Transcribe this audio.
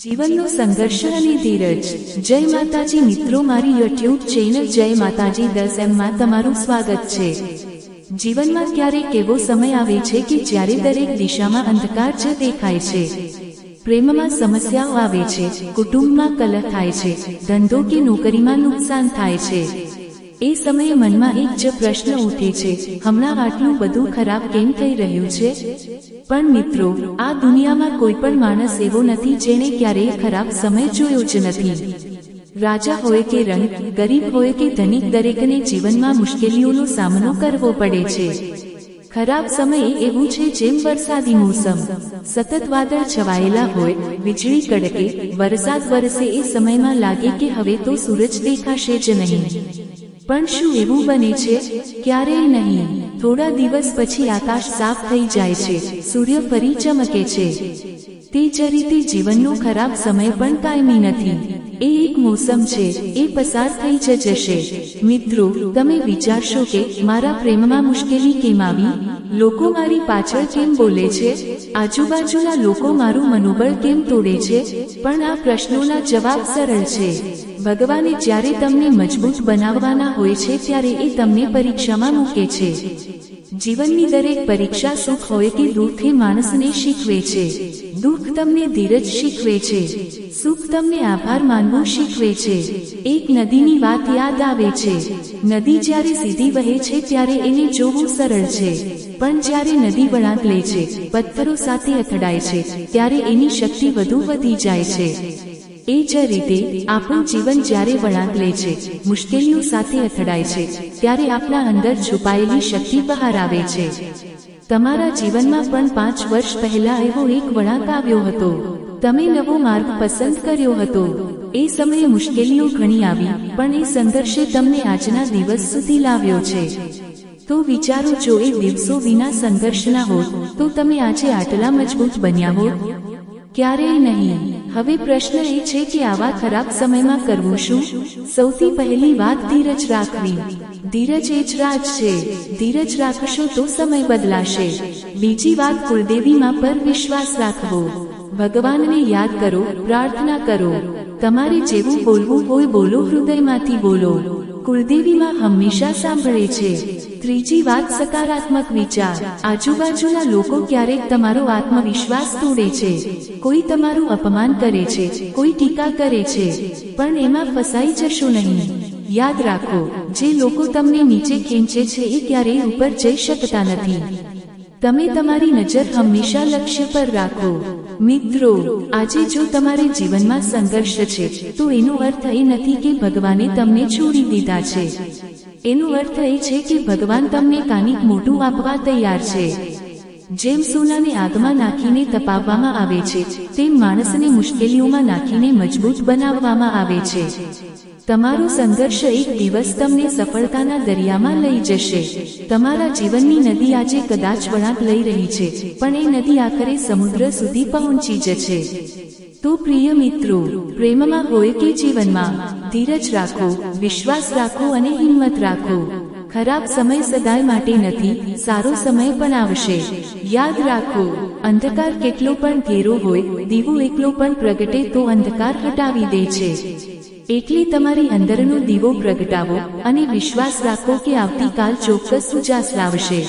જીવનનો સંઘર્ષ અને ધીરજ. જય માતાજી, મિત્રો, મારી યુટ્યુબ ચેનલ જય માતાજી દસ એમમાં તમારું સ્વાગત છે. જીવનમાં ક્યારેક એવો સમય આવે છે કે જ્યારે દરેક દિશામાં અંધકાર જ દેખાય છે. પ્રેમમાં સમસ્યાઓ આવે છે, કુટુંબમાં કલહ થાય છે, ધંધો કે નોકરીમાં નુકસાન થાય છે. એ સમયે મનમાં એક જ પ્રશ્ન ઉઠે છે. હમણાં આટલું બધું ખરાબ કેમ થઈ રહ્યું છે? પણ મિત્રો, આ દુનિયામાં કોઈ પણ માણસ એવો નથી જેણે ક્યારેય ખરાબ સમય જોયો જ નથી. રાજા હોય કે રંગ ગરીબ હોય કે ધનિક, દરેકને જીવનમાં મુશ્કેલીઓનો સામનો કરવો પડે છે. ખરાબ સમય એવું છે જેમ વરસાદી મોસમ. સતત વાદળ છવાયેલા હોય, વીજળી કડકે, વરસાદ વરસે એ સમયમાં લાગે કે હવે તો સૂરજ દેખાશે જ નહીં. પણ શું એવું બને છે? ક્યારેય નહીં. થોડા દિવસ પછી આકાશ સાફ થઈ જાય છે. સૂર્ય ફરી ચમકે છે. તે જ રીતે જીવનનો ખરાબ સમય પણ કાયમી નથી. એ એક મોસમ છે. એ પસાર થઈ જ જશે. મિત્રો, તમે વિચારશો કે મારા પ્રેમમાં મુશ્કેલી કેમ આવી? લોકો મારી પાછળ કેમ બોલે છે? આજુબાજુના લોકો મારું મનોબળ કેમ તોડે છે? પણ આ પ્રશ્નોના જવાબ સરળ છે. ભગવાને જ્યારે તમને મજબૂત બનાવવાના હોય છે ત્યારે એ તમને પરીક્ષામાં મૂકે છે. જીવનની દરેક પરીક્ષા સુખ હોય કે દુઃખ માણસને શીખવે છે. દુઃખ તમને ધીરજ શીખવે છે. સુખ તમને આભાર માનવું શીખવે છે. એક નદીની વાત યાદ આવે છે. નદી જ્યારે સીધી વહે છે ત્યારે એને જોવું સરળ છે. પણ જ્યારે નદી વળાંક લે છે, પથ્થરો સાથે અથડાય છે, ત્યારે એની શક્તિ વધુ વધી જાય છે. એ જ રીતે આપણું જીવન જ્યારે વળાંક લે છે, મુશ્કેલીઓ સાથે અથડાય છે, ત્યારે આપણા અંદર છુપાયેલી શક્તિ બહાર આવે છે. તમારા જીવનમાં પણ પાંચ વર્ષ પહેલા એવો એક વળાંક આવ્યો હતો. તમે નવો માર્ગ પસંદ કર્યો હતો. એ સમયે મુશ્કેલીઓ ઘણી આવી, પણ એ સંઘર્ષે તમને આજના દિવસ સુધી લાવ્યો છે. તો વિચારો, જો એ દિવસો વિના સંઘર્ષના હોત, તો તમે આજે આટલા મજબૂત બન્યા હોત? ક્યારેય નહીં. હવે પ્રશ્ન એ છે કે આવા ખરાબ સમયમાં કરવું શું? સૌથી પહેલી વાત ધીરજ રાખવી. ધીરજ એ જ રાજ છે. ધીરજ રાખશો તો સમય બદલાશે. બીજી વાત કુળદેવીમાં પર વિશ્વાસ રાખવો. ભગવાનને યાદ કરો, પ્રાર્થના કરો. તમારે જેવું બોલવું હોય બોલો, હૃદયમાંથી બોલો. કુળદેવીમાં હંમેશા સાંભળે છે. ત્રીજી વાત સકારાત્મક વિચાર. આજુબાજુના લોકો ક્યારેક તમારો આત્મવિશ્વાસ તોડે છે. કોઈ તમારું અપમાન કરે છે, કોઈ ટીકા કરે છે, પણ એમાં ફસાઈ જશો નહીં. યાદ રાખો, જે લોકો તમને નીચે ખેંચે છે એ ક્યારેય ઉપર જઈ શકતા નથી. તમે તમારી નજર હંમેશા લક્ષ્ય પર રાખો. મિત્રો, આજે જો તમારે જીવનમાં સંઘર્ષ છે, તો એનો અર્થ એ નથી કે ભગવાને તમને છોડી દીધા છે. એનો અર્થ એ છે કે ભગવાન તમને કાનિક મોટું આપવા તૈયાર છે. જેમ સોનાને આગમાં નાખીને તપાવવામાં આવે છે, તેમ માણસને મુશ્કેલીઓમાં નાખીને મજબૂત બનાવવામાં આવે છે. તમારો સંઘર્ષ એક દિવસ તમને સફળતાના દરિયામાં લઈ જશે. તમારા જીવનની નદી આજે કદાચ વળાંક લઈ રહી છે, પણ એ નદી આખરે સમુદ્ર સુધી પહોંચી જશે. તો પ્રિય મિત્રો, પ્રેમમાં હોય કે જીવનમાં, ધીરજ રાખો, વિશ્વાસ રાખો અને હિંમત રાખો. ખરાબ સમય સદાય માટે નથી, સારો સમય પણ આવશે. યાદ રાખો, અંધકાર કેટલો પણ ઘેરો હોય, દીવો એકલો પણ પ્રગટે તો અંધકાર હટાવી દે છે. એટલી તમારી અંદરનો દીવો પ્રગટાવો અને વિશ્વાસ રાખો કે આવતીકાલ ચોક્કસ ઉજાસ લાવશે.